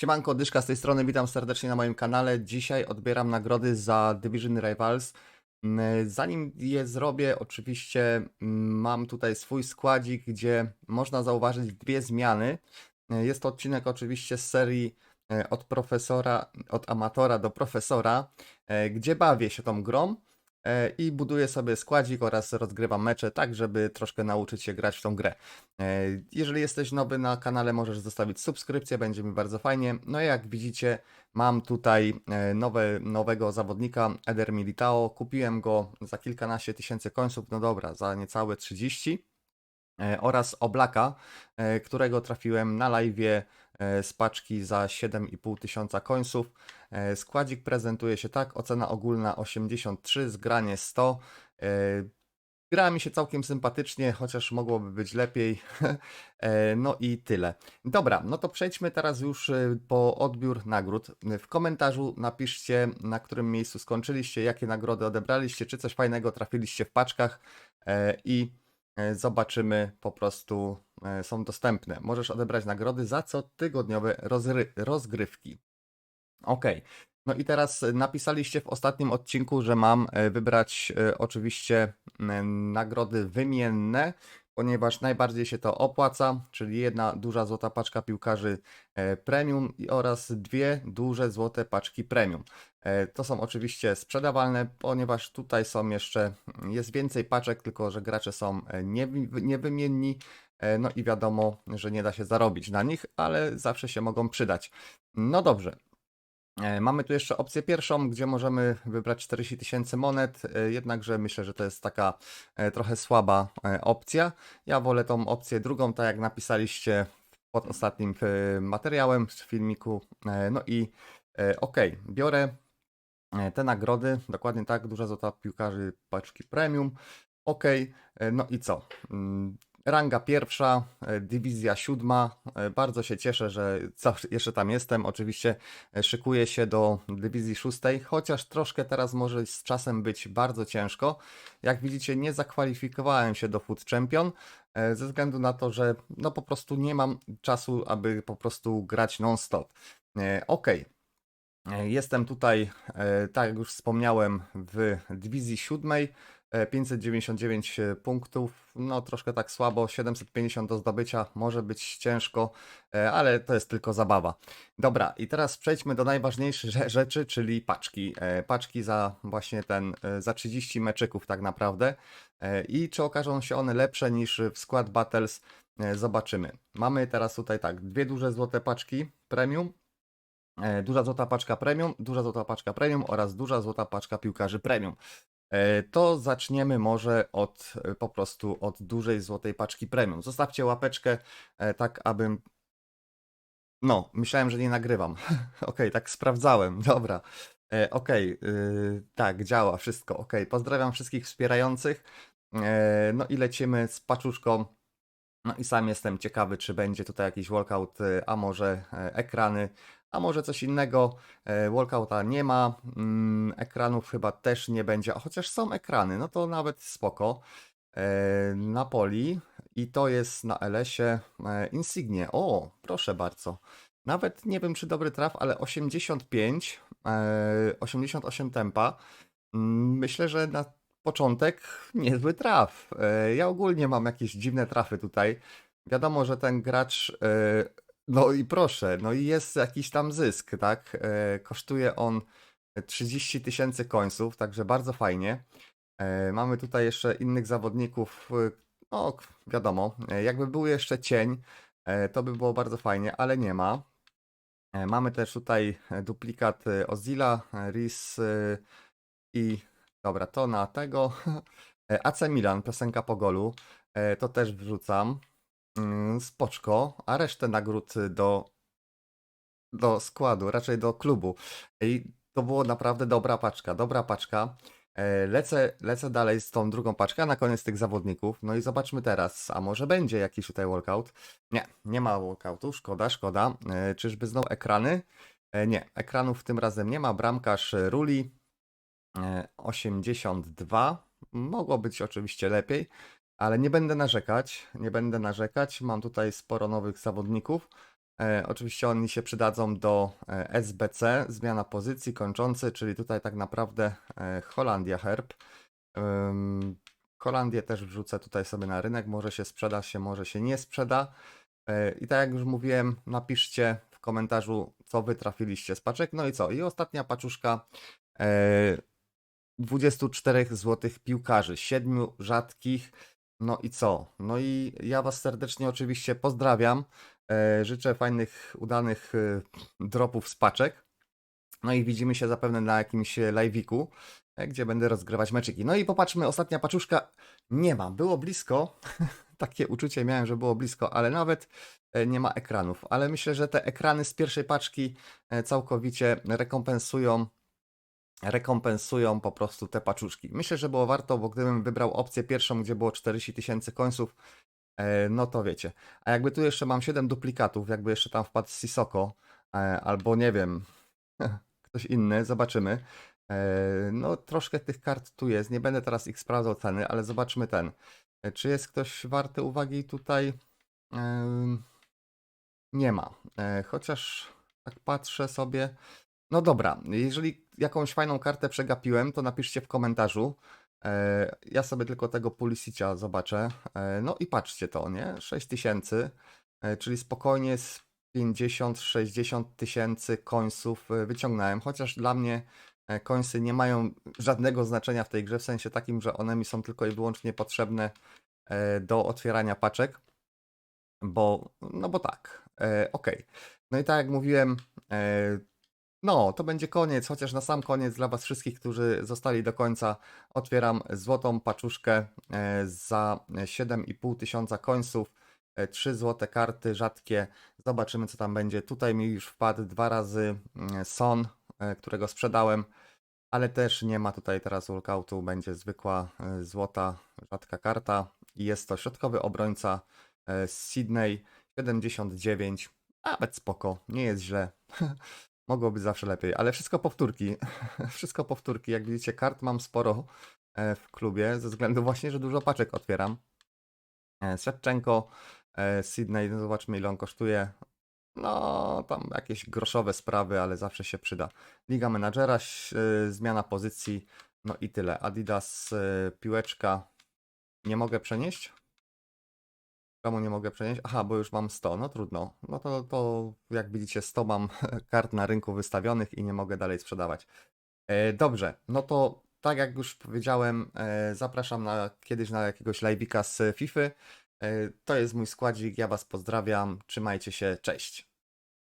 Siemanko, Dyszka z tej strony, witam serdecznie na moim kanale. Dzisiaj odbieram nagrody za Division Rivals. Mm, Zanim je zrobię, oczywiście mm, mam tutaj swój składzik, gdzie można zauważyć dwie zmiany. E, Jest to odcinek oczywiście z serii e, od profesora, od amatora do profesora, e, gdzie bawię się tą grą i buduję sobie składzik oraz rozgrywam mecze, tak żeby troszkę nauczyć się grać w tą grę. E, Jeżeli jesteś nowy na kanale, możesz zostawić subskrypcję, będzie mi bardzo fajnie. No i jak widzicie, mam tutaj e, nowe, nowego zawodnika, Eder Militao. Kupiłem go za kilkanaście tysięcy końców, no dobra, za niecałe 30. E, Oraz Oblaka, e, którego trafiłem na live z paczki za 7,5 tysiąca końców. E, Składzik prezentuje się tak, ocena ogólna 83, zgranie 100. E, Gra mi się całkiem sympatycznie, chociaż mogłoby być lepiej. E, No i tyle. Dobra, no to przejdźmy teraz już e, po odbiór nagród. W komentarzu napiszcie, na którym miejscu skończyliście, jakie nagrody odebraliście, czy coś fajnego trafiliście w paczkach e, i e, zobaczymy po prostu, e, są dostępne. Możesz odebrać nagrody za cotygodniowe rozry- rozgrywki. Okej. No i teraz e, napisaliście w ostatnim odcinku, że mam e, wybrać e, oczywiście nagrody wymienne, ponieważ najbardziej się to opłaca, czyli jedna duża złota paczka piłkarzy e, premium oraz dwie duże złote paczki premium. E, To są oczywiście sprzedawalne, ponieważ tutaj są jeszcze, jest więcej paczek, tylko że gracze są e, niewymienni. No i wiadomo, że nie da się zarobić na nich, ale zawsze się mogą przydać. No dobrze, Mamy tu jeszcze opcję pierwszą, gdzie możemy wybrać 40 tysięcy monet, e, jednakże myślę, że to jest taka e, trochę słaba e, opcja. Ja wolę tą opcję drugą, tak jak napisaliście pod ostatnim e, materiałem z filmiku. E, No i e, okej, biorę e, te nagrody, dokładnie tak, duża złota piłkarzy paczki premium. E, no i co? Ranga pierwsza, e, dywizja siódma. E, Bardzo się cieszę, że jeszcze tam jestem. Oczywiście e, szykuję się do dywizji szóstej, chociaż troszkę teraz może z czasem być bardzo ciężko. Jak widzicie, nie zakwalifikowałem się do Food Champion ze względu na to, że no po prostu nie mam czasu, aby po prostu grać non-stop. E, Jestem tutaj, tak jak już wspomniałem, w dywizji siódmej. E, 599 punktów, no troszkę tak słabo, 750 do zdobycia, może być ciężko, e, ale to jest tylko zabawa. Dobra, i teraz przejdźmy do najważniejszych rze- rzeczy, czyli paczki. E, Paczki za właśnie ten, e, za 30 meczyków tak naprawdę. E, I czy okażą się one lepsze niż w Squad Battles, e, zobaczymy. Mamy teraz tutaj tak, dwie duże złote paczki premium, e, duża złota paczka premium, duża złota paczka premium oraz duża złota paczka piłkarzy premium. E, To zaczniemy może od e, po prostu od dużej złotej paczki premium. Zostawcie łapeczkę, e, tak abym. No, myślałem, że nie nagrywam. Okej, tak sprawdzałem. Dobra. Y, tak, działa wszystko. Okej, pozdrawiam wszystkich wspierających. No i lecimy z paczuszką. No i sam jestem ciekawy, czy będzie tutaj jakiś walkout, y, a może ekrany, a może coś innego. E, Walkouta nie ma, mm, ekranów chyba też nie będzie, a chociaż są ekrany, no to nawet spoko. E, Napoli i to jest na LS-ie e, Insignie. O, proszę bardzo. Nawet nie wiem, czy dobry traf, ale 85, e, 88 tempa. Mm, Myślę, że na początek niezły traf. Ja ogólnie mam jakieś dziwne trafy tutaj. Wiadomo, że ten gracz, no i proszę, no i jest jakiś tam zysk, tak? E, Kosztuje on 30 tysięcy końców, także bardzo fajnie. E, Mamy tutaj jeszcze innych zawodników, e, no wiadomo, e, jakby był jeszcze cień, e, to by było bardzo fajnie, ale nie ma. E, Mamy też tutaj e, duplikat Ozila, Riz e, i dobra, to na tego. E, AC Milan, piosenka po golu, e, to też wrzucam. Mm, Spoczko, a resztę nagród do, do składu, raczej do klubu. I to było naprawdę dobra paczka, dobra paczka. E, Lecę, lecę dalej z tą drugą paczką, na koniec tych zawodników. No i zobaczmy teraz, a może będzie jakiś tutaj walkout? Nie, nie ma walkoutu, szkoda, szkoda. E, Czyżby znowu ekrany? E, Nie, ekranów tym razem nie ma. Bramkarz Ruli e, 82. Mogło być oczywiście lepiej, ale nie będę narzekać. Nie będę narzekać. Mam tutaj sporo nowych zawodników. E, oczywiście oni się przydadzą do e, SBC, zmiana pozycji kończący, czyli tutaj tak naprawdę e, Holandia Herb. Holandię też wrzucę tutaj sobie na rynek, może się sprzeda się, może się nie sprzeda. E, I tak jak już mówiłem, napiszcie w komentarzu, co wy trafiliście z paczek. No i co? I ostatnia paczuszka e, 24 złotych piłkarzy, 7 rzadkich. No i co? No i ja was serdecznie oczywiście pozdrawiam. E, życzę fajnych, udanych e, dropów z paczek. No i widzimy się zapewne na jakimś live'iku, e, gdzie będę rozgrywać meczyki. No i popatrzmy, ostatnia paczuszka. Nie ma, było blisko. Takie uczucie miałem, że było blisko, ale nawet nie ma ekranów. Ale myślę, że te ekrany z pierwszej paczki całkowicie rekompensują rekompensują po prostu te paczuszki. Myślę, że było warto, bo gdybym wybrał opcję pierwszą, gdzie było 40 tysięcy końców, e, no to wiecie. A jakby tu jeszcze mam 7 duplikatów, jakby jeszcze tam wpadł Sisoko, e, albo nie wiem, ktoś inny, zobaczymy. E, No troszkę tych kart tu jest, nie będę teraz ich sprawdzał ceny, ale zobaczmy ten. Czy jest ktoś warty uwagi tutaj? Nie ma. Chociaż tak patrzę sobie. No dobra, jeżeli jakąś fajną kartę przegapiłem, to napiszcie w komentarzu. E, Ja sobie tylko tego Pulisicia zobaczę. E, No i patrzcie to, nie? 6000, e, czyli spokojnie z 50-60 tysięcy końców wyciągnąłem, chociaż dla mnie e, końsy nie mają żadnego znaczenia w tej grze, w sensie takim, że one mi są tylko i wyłącznie potrzebne do otwierania paczek, bo, no bo tak, e, okej. No i tak jak mówiłem, no, to będzie koniec, chociaż na sam koniec dla Was wszystkich, którzy zostali do końca, otwieram złotą paczuszkę e, za 7,5 tysiąca końców. 3 złote karty rzadkie. Zobaczymy, co tam będzie. Tutaj mi już wpadł dwa razy mm, Son, e, którego sprzedałem, ale też nie ma tutaj teraz walkoutu. Będzie zwykła e, złota rzadka karta. Jest to środkowy obrońca e, z Sydney 79. Nawet spoko, nie jest źle. Mogło być zawsze lepiej, ale wszystko powtórki. wszystko powtórki. Jak widzicie, kart mam sporo e, w klubie, ze względu właśnie, że dużo paczek otwieram. E, Świadczenko, e, Sydney, no zobaczmy ile on kosztuje. No, tam jakieś groszowe sprawy, ale zawsze się przyda. Liga Menadżera, zmiana pozycji, no i tyle. Adidas, piłeczka. Nie mogę przenieść? Czemu nie mogę przenieść? Aha, bo już mam 100, no trudno. No to, to jak widzicie 100 mam kart na rynku wystawionych i nie mogę dalej sprzedawać. E, dobrze, no to tak jak już powiedziałem, e, zapraszam na, kiedyś na jakiegoś live'ika z FIFA. E, to jest mój składzik, ja Was pozdrawiam, trzymajcie się, cześć.